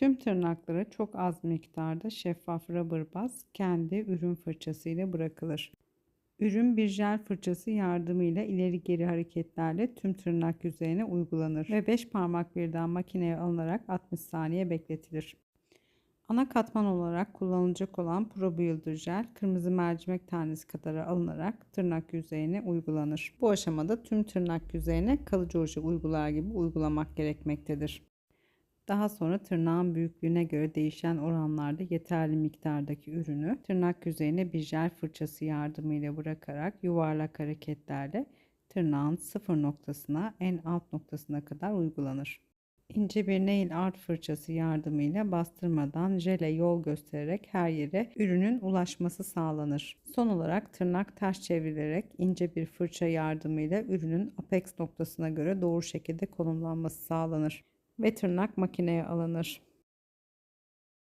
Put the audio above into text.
Tüm tırnakları çok az miktarda şeffaf rubber baz kendi ürün fırçası ile bırakılır. Ürün bir jel fırçası yardımıyla ileri geri hareketlerle tüm tırnak yüzeyine uygulanır ve 5 parmak birden makineye alınarak 60 saniye bekletilir. Ana katman olarak kullanılacak olan Pro Builder Jel kırmızı mercimek tanesi kadar alınarak tırnak yüzeyine uygulanır. Bu aşamada tüm tırnak yüzeyine kalıcı oje uygular gibi uygulamak gerekmektedir. Daha sonra tırnağın büyüklüğüne göre değişen oranlarda yeterli miktardaki ürünü tırnak yüzeyine bir jel fırçası yardımıyla bırakarak yuvarlak hareketlerle tırnağın sıfır noktasına en alt noktasına kadar uygulanır. İnce bir nail art fırçası yardımıyla bastırmadan jele yol göstererek her yere ürünün ulaşması sağlanır. Son olarak tırnak ters çevrilerek ince bir fırça yardımıyla ürünün apex noktasına göre doğru şekilde konumlanması sağlanır ve tırnak makineye alınır.